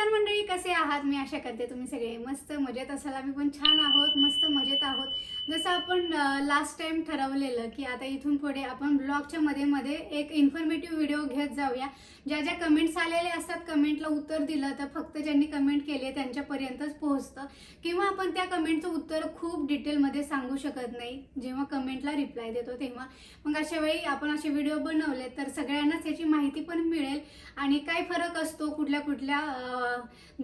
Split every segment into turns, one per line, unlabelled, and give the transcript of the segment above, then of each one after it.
नमस्कार मंडळी कसे आहात? मी आशा करते तुम्ही सगळे मस्त मजेत असाल. आम्ही पण छान आहोत मस्त मजेत आहोत. जसं आपण लास्ट टाइम ठरवलेलं की आता इथून पुढे आपण ब्लॉगच्या मध्ये मध्ये एक इन्फॉर्मेटिव्ह व्हिडिओ घेत जाऊया. ज्या ज्या कमेंट्स आलेले असतात कमेंटला उत्तर दिलं तर फक्त ज्यांनी कमेंट केली त्यांच्यापर्यंतच पोहोचतं. किंवा आपण त्या कमेंटचं उत्तर खूप डिटेलमध्ये सांगू शकत नाही. जेव्हा कमेंटला रिप्लाय देतो तेव्हा. मग अशा वेळी आपण असे व्हिडिओ बनवले तर सगळ्यांनाच याची माहिती पण मिळेल. आणि काय फरक असतो कुठल्या कुठल्या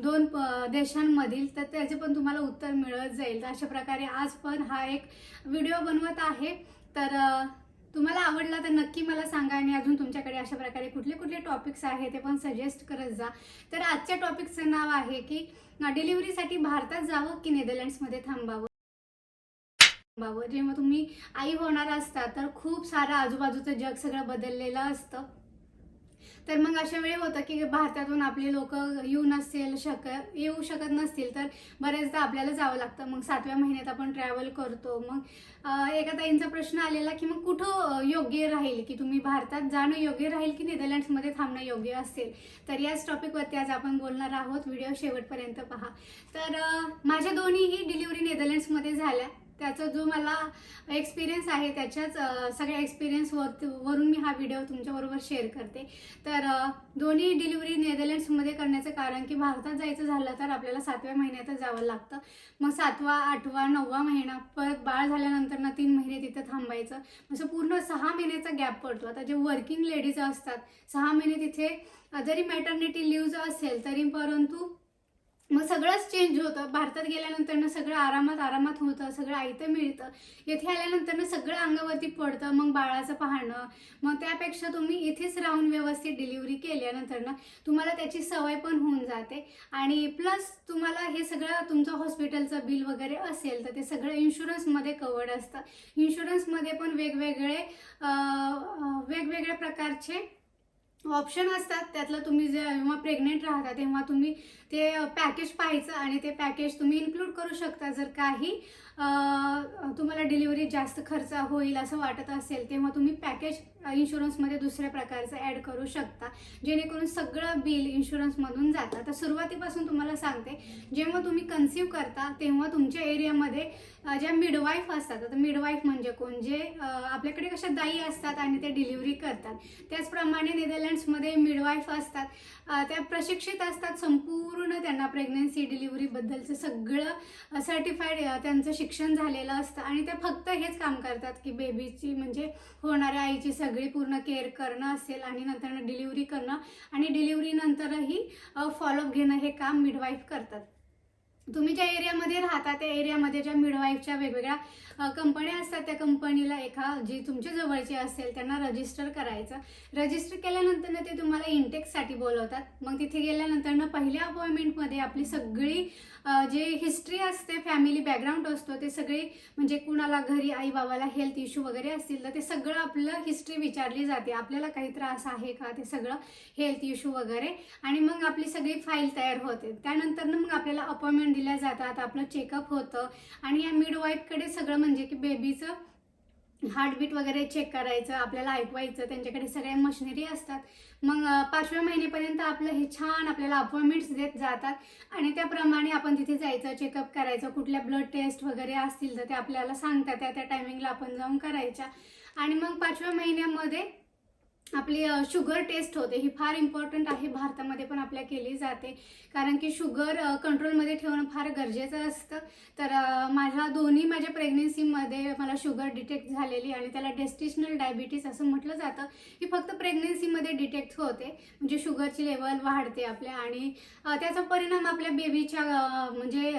दोन देशांमधील तर त्याचे पण तुम्हाला उत्तर मिळत जाईल. तर अशा प्रकारे आज पण हा एक व्हिडिओ बनवत आहे. तर तुम्हाला आवडला तर नक्की मला सांगा आणि अजून तुमच्याकडे अशा प्रकारे कुठले कुठले टॉपिक्स आहे ते पण सजेस्ट करत जा. तर आजच्या टॉपिकचं नाव आहे की डिलिव्हरीसाठी भारतात जावं की नेदरलँड्समध्ये थांबावं? थांबावं. जेव्हा तुम्ही आई होणार असता तर खूप सारं आजूबाजूचं जग सगळं बदललेलं असतं. तर मग अशा वेळी होतं की भारतातून आपले लोक येऊ नसेल शक येऊ शकत नसतील तर बऱ्याचदा आपल्याला जावं लागतं. मग सातव्या महिन्यात आपण ट्रॅव्हल करतो. मग एका ताईंचा प्रश्न आलेला की मग कुठं योग्य राहील? की तुम्ही भारतात जाणं योग्य राहील की नेदरलँड्समध्ये थांबणं योग्य असेल? तर याच टॉपिकवरती आज आपण बोलणार आहोत. व्हिडिओ शेवटपर्यंत पहा. तर माझ्या दोन्हीही डिलिव्हरी नेदरलँड्समध्ये झाल्या. त्याचा जो मला एक्सपिरियन्स आहे त्याच्याच सगळ्या एक्सपिरियन्स वरून मी हा व्हिडिओ तुमच्याबरोबर शेअर करते. तर दोन्ही डिलिव्हरी नेदरलँड्समध्ये करण्याचं कारण की भारतात जायचं झालं तर आपल्याला सातव्या महिन्यातच जावं लागतं. मग सातवा आठवा नववा महिना परत बाळ झाल्यानंतर ना तीन महिने तिथं थांबायचं. असं पूर्ण सहा महिन्याचा गॅप पडतो. आता जे वर्किंग लेडीज असतात सहा महिने तिथे जरी मॅटर्निटी लिव्ह असेल तरी परंतु मग सगळंच चेंज होतं. भारतात गेल्यानंतरनं सगळं आरामात आरामात होतं सगळं आयतं मिळतं. येथे आल्यानंतरनं सगळं अंगावरती पडतं मग बाळाचं पाहणं. मग त्यापेक्षा तुम्ही इथेच राहून व्यवस्थित डिलिव्हरी केल्यानंतरनं तुम्हाला त्याची सवय पण होऊन जाते. आणि प्लस तुम्हाला हे सगळं तुमचं हॉस्पिटलचं बिल वगैरे असेल तर ते सगळं इन्शुरन्समध्ये कवर्ड असतं. इन्शुरन्समध्ये पण वेगवेगळे वेगवेगळ्या प्रकारचे ऑप्शन असतात त्यातलं तुम्ही जेव्हा प्रेग्नेंट राहता तेव्हा तुम्ही ते पॅकेज पाहायचं आणि ते पॅकेज तुम्ही इन्क्लूड करू शकता. जर काही तुम्हाला डिलिव्हरी जास्त खर्च होईल असं वाटत असेल तेव्हा तुम्ही पॅकेज इन्शुरन्समध्ये दुसऱ्या प्रकारचं ॲड करू शकता. जेणेकरून सगळं बिल इन्शुरन्समधून जातं. तर सुरुवातीपासून तुम्हाला सांगते जेव्हा तुम्ही कन्सिव्ह करता तेव्हा तुमच्या एरियामध्ये ज्या मिडवाईफ असतात आता मिडवाईफ म्हणजे कोण? जे आपल्याकडे कशा दाई असतात आणि ते डिलिव्हरी करतात. त्याचप्रमाणे नेदरलँड्समध्ये मिडवाईफ असतात त्या प्रशिक्षित असतात संपूर्ण त्यांना प्रेग्नन्सी डिलिव्हरीबद्दलचं सगळं सर्टिफाईड त्यांचं शिक्षण झालेलं असतं आणि ते फक्त हेच काम करतात की बेबीची म्हणजे होणाऱ्या आईची सगळी पूर्ण केअर करणं असेल आणि नंतर डिलिव्हरी करणं आणि डिलिव्हरी नंतरही फॉलोअप घेणं हे काम मिडवाईफ करतात. तुम्ही ज्या एरियामध्ये राहता त्या एरियामध्ये ज्या मिडवाईफच्या वेगवेगळ्या कंपन्या असतात त्या कंपनीला एका जी तुमच्या जवळची असेल त्यांना रजिस्टर करायचं. रजिस्टर केल्यानंतर ना ते तुम्हाला इंटेकसाठी बोलवतात. मग तिथे गेल्यानंतर ना पहिल्या अपॉइंटमेंटमध्ये आपली सगळी जे हिस्ट्री असते फॅमिली बॅकग्राऊंड असतो ते सगळे म्हणजे कुणाला घरी आई बाबाला हेल्थ इश्यू वगैरे असतील तर ते सगळं आपलं हिस्ट्री विचारली जाते. आपल्याला काही त्रास आहे का? ते सगळं हेल्थ इश्यू वगैरे. आणि मग आपली सगळी फाईल तयार होते. त्यानंतर ना मग आपल्याला अपॉइंटमेंट दिल्या जातात. आपलं चेकअप होतं. आणि या मिडवाईफकडे सगळं म्हणजे की बेबीचं हार्टबीट वगैरे चेक करायचं आपल्याला ऐकवायचं त्यांच्याकडे सगळ्या मशिनरी असतात. मग पाचव्या महिन्यापर्यंत आपलं हे छान आपल्याला अपॉइंटमेंट्स देत जातात. आणि त्याप्रमाणे आपण तिथे जायचं चेकअप करायचं कुठल्या ब्लड टेस्ट वगैरे असतील तर ते आपल्याला सांगतात त्या त्या टायमिंगला आपण जाऊन करायच्या. आणि मग पाचव्या महिन्यामध्ये आपली शुगर टेस्ट होते. ही फार इम्पॉर्टंट आहे भारतामध्ये पण आपल्या केली जाते. कारण की शुगर कंट्रोलमध्ये ठेवणं फार गरजेचं असतं. तर माझ्या दोन्ही माझ्या प्रेग्नेन्सीमध्ये मला शुगर डिटेक्ट झालेली आणि त्याला डेस्टिशनल डायबिटीस असं म्हटलं जातं. की फक्त प्रेग्नेन्सीमध्ये डिटेक्ट होते. म्हणजे शुगरची लेवल वाढते आपल्या आणि त्याचा परिणाम आपल्या बेबीच्या म्हणजे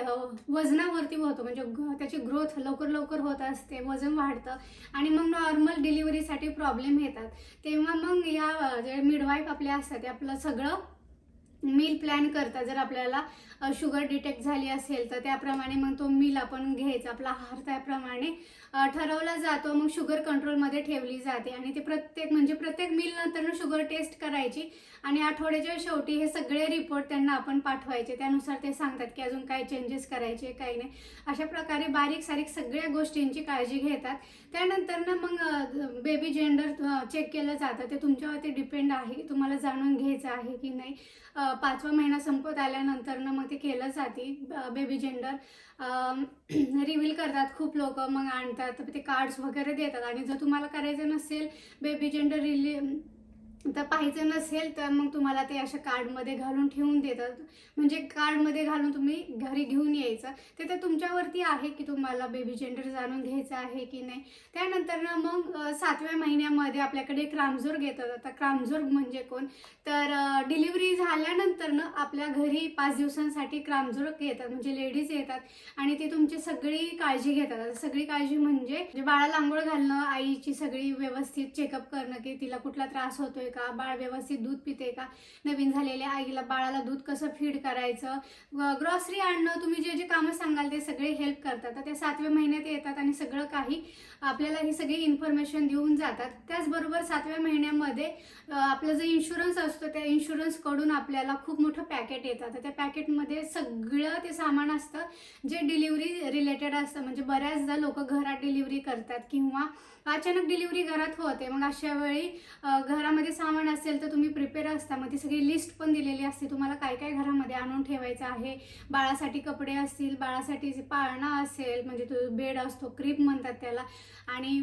वजनावरती होतो. म्हणजे ग- त्याची ग्रोथ लवकर लवकर होत असते. वजन वाढतं आणि मग नॉर्मल डिलिव्हरीसाठी प्रॉब्लेम येतात. तेव्हा मग या जे मिडवाईफ आपल्या असतात ते आपलं सगळं मील प्लॅन करता. जर आपल्याला शुगर डिटेक्ट झाली असेल तर त्याप्रमाणे मग तो मील आपण घ्यायचा. आपला आहार त्याप्रमाणे ठरवला जातो. मग शुगर कंट्रोलमध्ये ठेवली जाते. आणि ते प्रत्येक म्हणजे प्रत्येक मील नंतर शुगर टेस्ट करायची. आणि आठवड्याच्या शेवटी हे सगळे रिपोर्ट त्यांना आपण पाठवायचे. त्यानुसार ते सांगतात की अजून काय चेंजेस करायचे काही नाही. अशा प्रकारे बारीक सारीक सगळ्या गोष्टींची काळजी घेतात. त्यानंतर ना मग बेबी जेंडर चेक केलं जातं. ते तुमच्यावरती डिपेंड आहे. तुम्हाला जाणून घ्यायचं आहे की नाही. पाचवा महिना संपत आल्यानंतर ना मग ते केलं जाते बेबी जेंडर रिव्हील करतात खूप लोक मग आणतात तर ते कार्ड्स वगैरे देतात. आणि जर तुम्हाला करायचं नसेल बेबी जेंडर रिली तर पाहायचं नसेल तर मग तुम्हाला ते अशा कार्डमध्ये घालून ठेवून देतात. म्हणजे कार्डमध्ये घालून तुम्ही घरी घेऊन यायचं. ते तर तुमच्यावरती आहे की तुम्हाला बेबी जेंडर जाणून घ्यायचं आहे की नाही. त्यानंतर ना मग सातव्या महिन्यामध्ये आपल्याकडे क्रामजोर घेतात. आता क्रामजोर म्हणजे कोण? तर डिलिव्हरी झाल्यानंतर ना आपल्या घरी पाच दिवसांसाठी क्रामजोर येतात म्हणजे लेडीज येतात आणि ते तुमची सगळी काळजी घेतात. आता सगळी काळजी म्हणजे बाळा बाळाला आंघोळ घालणं आईची सगळी व्यवस्थित चेकअप करणं की तिला कुठला त्रास होतोय का? बाळ व्यवस्थित दूध पिते का? नवीन झालेल्या आईला बाळाला दूध कसं फीड करायचं? ग्रॉसरी आणणं तुम्ही जे जे कामं सांगाल ते सगळे हेल्प करतात. तर ते सातव्या महिन्यात येतात आणि सगळं काही आपल्याला ही सगळी इन्फॉर्मेशन देऊन जातात. त्याचबरोबर सातव्या महिन्यामध्ये आपला जो इन्शुरन्स असतो त्या इन्शुरन्सकडून आपल्याला खूप मोठं पॅकेट येतं तर त्या पॅकेटमध्ये सगळं ते सामान असतं जे डिलिव्हरी रिलेटेड असतं. म्हणजे बऱ्याचदा लोक घरात डिलिव्हरी करतात किंवा अचानक डिलिव्हरी घरात होते. मग अशा वेळी घरामध्ये सामान असेल तर तुम्ही प्रिपेअर असता. मग ती सगळी लिस्ट पण दिलेली असते. तुम्हाला काय काय घरामध्ये आणून ठेवायचं आहे? बाळासाठी कपडे असतील बाळासाठी जे पाळणा असेल म्हणजे तो बेड असतो क्रीप म्हणतात त्याला आणि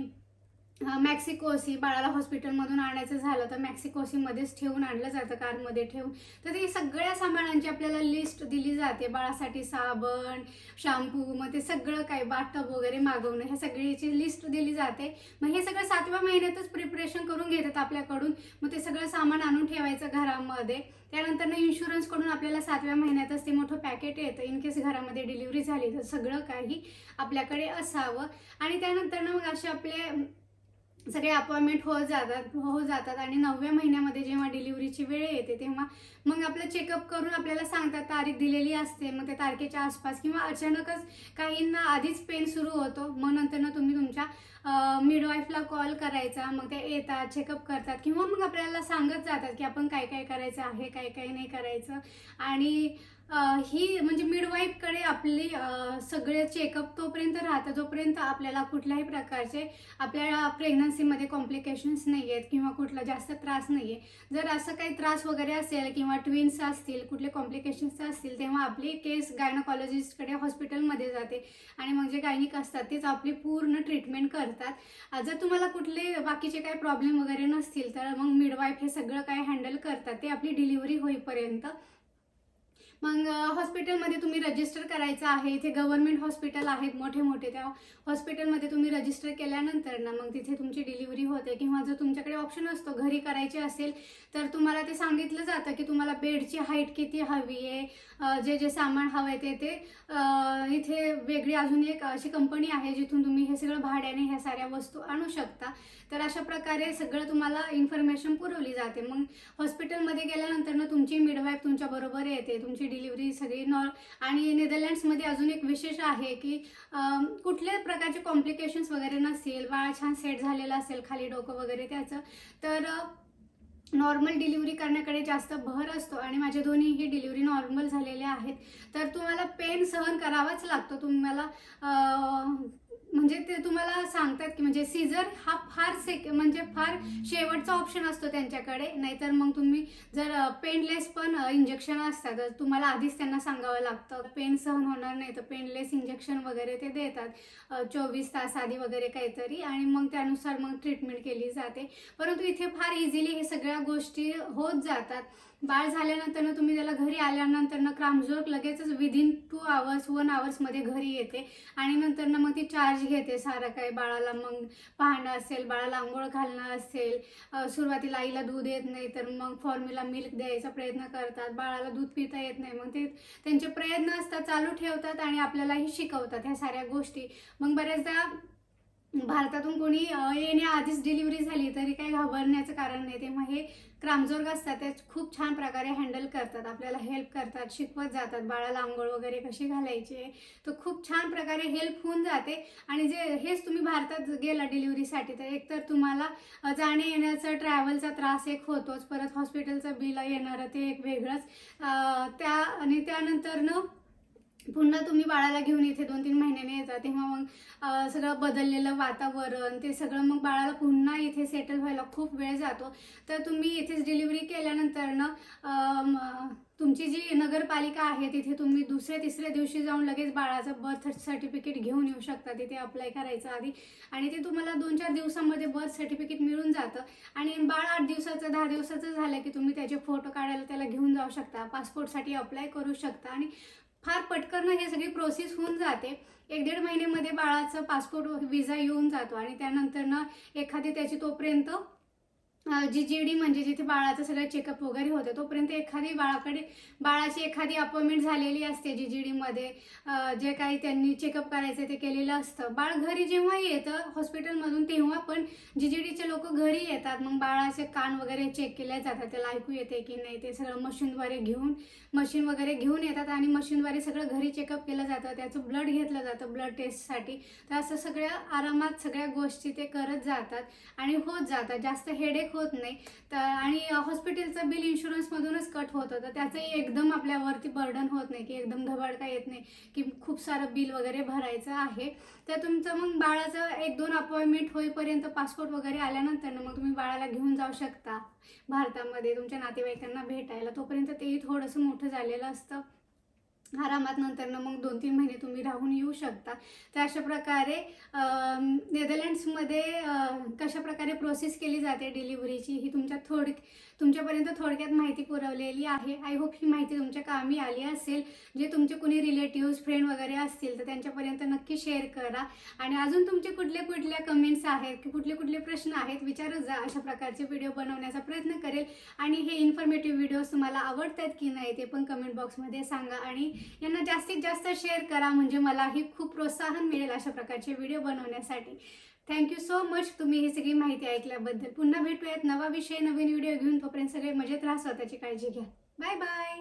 मॅक्सिकोसी बाळाला हॉस्पिटलमधून आणायचं झालं तर मॅक्सिकोसीमध्येच ठेवून आणलं जातं कारमध्ये ठेवून. तर ते सगळ्या सामानांची आपल्याला लिस्ट दिली जाते. बाळासाठी साबण शॅम्पू मग ते सगळं काही बाथटब वगैरे मागवणं ह्या सगळ्याची लिस्ट दिली जाते. मग हे सगळं सातव्या महिन्यातच प्रिपरेशन करून घेतात आपल्याकडून. मग ते सगळं सामान आणून ठेवायचं घरामध्ये. त्यानंतर ना इन्शुरन्सकडून आपल्याला सातव्या महिन्यातच ते मोठं पॅकेट येतं. इन केस घरामध्ये डिलिव्हरी झाली तर सगळं काही आपल्याकडे असावं. आणि त्यानंतर ना मग असे आपले सगळे अपॉइंटमेंट हो जातात हो जातात आणि नवव्या महिन्यामध्ये जेव्हा डिलिव्हरीची वेळ येते तेव्हा मग आपलं चेकअप करून आपल्याला सांगतात तारीख दिलेली असते मग त्या तारखेच्या आसपास किंवा अचानकच काहींना आधीच पेन सुरू होतो मग नंतर ना तुम्ही तुमच्या मिडवाईफला कॉल करायचा मग ते येतात चेकअप करतात किंवा मग आपल्याला सांगत जातात की आपण काय काय करायचं आहे काय काय नाही करायचं. आणि ही म्हणजे मिडवाईफकडे आपली सगळे चेकअप तोपर्यंत राहतं जोपर्यंत आपल्याला कुठल्याही प्रकारचे आपल्या प्रेग्नन्सीमध्ये कॉम्प्लिकेशन्स नाही आहेत किंवा कुठला जास्त त्रास नाही आहे जर असं काही त्रास वगैरे असेल किंवा ट्विन्स असतील कुठले कॉम्प्लिकेशन्स असतील तेव्हा आपली केस गायनोकॉलॉजिस्टकडे हॉस्पिटलमध्ये जाते. आणि मग जे गायनिक असतात तेच आपली पूर्ण ट्रीटमेंट करतात. जर तुम्हाला कुठले बाकीचे काही प्रॉब्लेम वगैरे नसतील तर मग मिडवाईफ हे सगळं काय हँडल करतात ते आपली डिलिव्हरी होईपर्यंत. मग हॉस्पिटलमध्ये तुम्ही रजिस्टर करायचं आहे. इथे गव्हर्नमेंट हॉस्पिटल आहेत मोठे मोठे. त्या हॉस्पिटलमध्ये तुम्ही रजिस्टर केल्यानंतर ना मग तिथे तुमची डिलिव्हरी होते किंवा जर तुमच्याकडे ऑप्शन असतो घरी करायची असेल तर तुम्हाला ते सांगितलं जातं की तुम्हाला बेडची हाईट किती हवी आहे. जे जे सामान हवं आहे ते ते इथे वेगळी अजून एक अशी कंपनी आहे जिथून तुम्ही हे सगळं भाड्याने ह्या साऱ्या वस्तू आणू शकता. तर अशा प्रकारे सगळं तुम्हाला इन्फॉर्मेशन पुरवली जाते. मग हॉस्पिटलमध्ये गेल्यानंतर ना तुमची मिडवाईफ तुमच्याबरोबर येते. तुमची डिलिव्हरी सगळी नॉर आणि नेदरलँड्समध्ये अजून एक विशेष आहे की कुठल्या प्रकारचे कॉम्प्लिकेशन्स वगैरे नसेल बाळ छान सेट झालेलं असेल खाली डोकं वगैरे त्याचं तर नॉर्मल डिलिव्हरी करण्याकडे जास्त भर असतो आणि माझ्या दोन्हीही डिलिव्हरी नॉर्मल झालेल्या आहेत. तर तुम्हाला पेन सहन करावाच लागतो. तुम्हाला म्हणजे ते तुम्हाला सांगतात की म्हणजे सीझर हा फार सेक म्हणजे फार शेवटचा ऑप्शन असतो त्यांच्याकडे. नाहीतर मग तुम्ही जर पेनलेस पण इंजेक्शन असतात तर तुम्हाला आधीच त्यांना सांगावं लागतं. पेन सहन होणार नाही तर पेनलेस इंजेक्शन वगैरे ते देतात. चोवीस तास आधी वगैरे काहीतरी आणि मग त्यानुसार मग ट्रीटमेंट केली जाते. परंतु इथे फार इझिली हे सगळ्या गोष्टी होत जातात. बाळ झाल्यानंतर तुम्ही त्याला घरी आल्यानंतर ना लगेचच विदिन टू आवर्स वन आवर्समध्ये घरी येते. आणि नंतर ना मग ती चार्ज घेते सारं काही बाळाला. मग पाहणं असेल बाळाला आंघोळ घालणं असेल सुरुवातीला आईला दूध येत नाही तर मग फॉर्म्युला मिल्क द्यायचा प्रयत्न करतात. बाळाला दूध पिता येत नाही. मग ते त्यांचे प्रयत्न असतात चालू ठेवतात आणि आपल्यालाही शिकवतात ह्या साऱ्या गोष्टी. मग बऱ्याचदा भारतातून कोणी येण्याआधीच डिलिव्हरी झाली तरी काही घाबरण्याचं कारण नाही. तेव्हा हे क्रामजोर्ग असतात ते खूप छान प्रकारे हँडल करतात. आपल्याला हेल्प करतात शिकवत जातात. बाळाला आंघोळ वगैरे कशी घालायची तर खूप छान प्रकारे हेल्प होऊन जाते. आणि जे हेच तुम्ही भारतात गेला डिलिव्हरीसाठी तर एकतर तुम्हाला जाणे येण्याचा ट्रॅव्हलचा त्रास एक होतोच. परत हॉस्पिटलचं बिल येणारं ते एक वेगळंच. त्या आणि त्यानंतर पुन्हा तुम्ही बाळाला घेऊन इथे दोन तीन महिन्याने येता तेव्हा मग सगळं बदललेलं वातावरण ते सगळं मग बाळाला पुन्हा इथे सेटल व्हायला खूप वेळ जातो. तर तुम्ही इथेच डिलिव्हरी केल्यानंतर ना तुमची जी नगरपालिका आहे तिथे तुम्ही दुसऱ्या तिसऱ्या दिवशी जाऊन लगेच बाळाचं बर्थ सर्टिफिकेट घेऊन येऊ शकता. तिथे अप्लाय करायचं आधी. आणि ते तुम्हाला दोन चार दिवसामध्ये बर्थ सर्टिफिकेट मिळून जातं. आणि बाळ आठ दिवसाचं दहा दिवसाचं झालं की तुम्ही त्याचे फोटो काढायला त्याला घेऊन जाऊ शकता. पासपोर्टसाठी अप्लाय करू शकता. आणि फार पटकन हे सगळी प्रोसेस होऊन जाते. एक दीड महिन्यामध्ये बाळाचं पासपोर्ट विजा येऊन जातो आणि त्यानंतर ना एखादी त्याची तोपर्यंत जी जी डी म्हणजे जिथे बाळाचं सगळं चेकअप वगैरे होतं तोपर्यंत एखादी बाळाकडे बाळाची एखादी अपॉइंटमेंट झालेली असते जी जी डीमध्ये जे काही त्यांनी चेकअप करायचं ते केलेलं असतं. बाळ घरी जेव्हा येतं हॉस्पिटलमधून तेव्हा पण जी जी डीचे लोक घरी येतात. मग बाळाचे कान वगैरे चेक केले जातात. त्याला ऐकू येते की नाही ते सगळं मशीनद्वारे घेऊन मशीन वगैरे घेऊन येतात आणि मशीनद्वारे सगळं घरी चेकअप केलं जातं. त्याचं ब्लड घेतलं जातं ब्लड टेस्टसाठी तर असं सगळ्या आरामात सगळ्या गोष्टी ते करत जातात आणि होत जातात. जास्त हेडेक होत नाही. तर आणि हॉस्पिटलचं बिल इन्शुरन्समधूनच कट होतं तर त्याचंही एकदम आपल्यावरती बर्डन होत नाही की एकदम धबाडका येत नाही की खूप सारं बिल वगैरे भरायचं आहे. तर तुमचं मग बाळाचं एक दोन अपॉइंटमेंट होईपर्यंत पासपोर्ट वगैरे आल्यानंतर मग तुम्ही बाळाला घेऊन जाऊ शकता भारतामध्ये तुमच्या नातेवाईकांना भेटायला. तोपर्यंत तेही थोडंसं मोठं झालेलं असतं. आरामात नंतर ना मग दोन तीन महिने तुम्ही राहून येऊ शकता. तर अशा प्रकारे नेदरलँड्समध्ये कशा प्रकारे प्रोसेस केली जाते डिलिव्हरीची ही तुमच्या थोड तुमच्यापर्यंत थोडक्यात माहिती पुरवलेली आहे. आय होप ही माहिती तुमच्या कामी आली असेल. जे तुमचे कुणी रिलेटिव्ह फ्रेंड वगैरे असतील तर त्यांच्यापर्यंत नक्की शेअर करा. आणि अजून तुमचे कुठले कुठल्या कमेंट्स आहेत की कुठले कुठले प्रश्न आहेत विचारत जा. अशा प्रकारचे व्हिडिओ बनवण्याचा प्रयत्न करेल. आणि हे इन्फॉर्मेटिव्ह व्हिडिओज तुम्हाला आवडतात की नाही ते पण कमेंट बॉक्समध्ये सांगा. आणि यांना जास्तीत जास्त शेअर करा म्हणजे मलाही खूप प्रोत्साहन मिळेल अशा प्रकारचे व्हिडिओ बनवण्यासाठी. थँक्यू सो मच तुम्ही ही सगळी माहिती ऐकल्याबद्दल पुन्हा भेटूयात. नवा विषय नवीन व्हिडिओ घेऊन तोपर्यंत सगळे मजेत राहा स्वतःची काळजी घ्या. Bye bye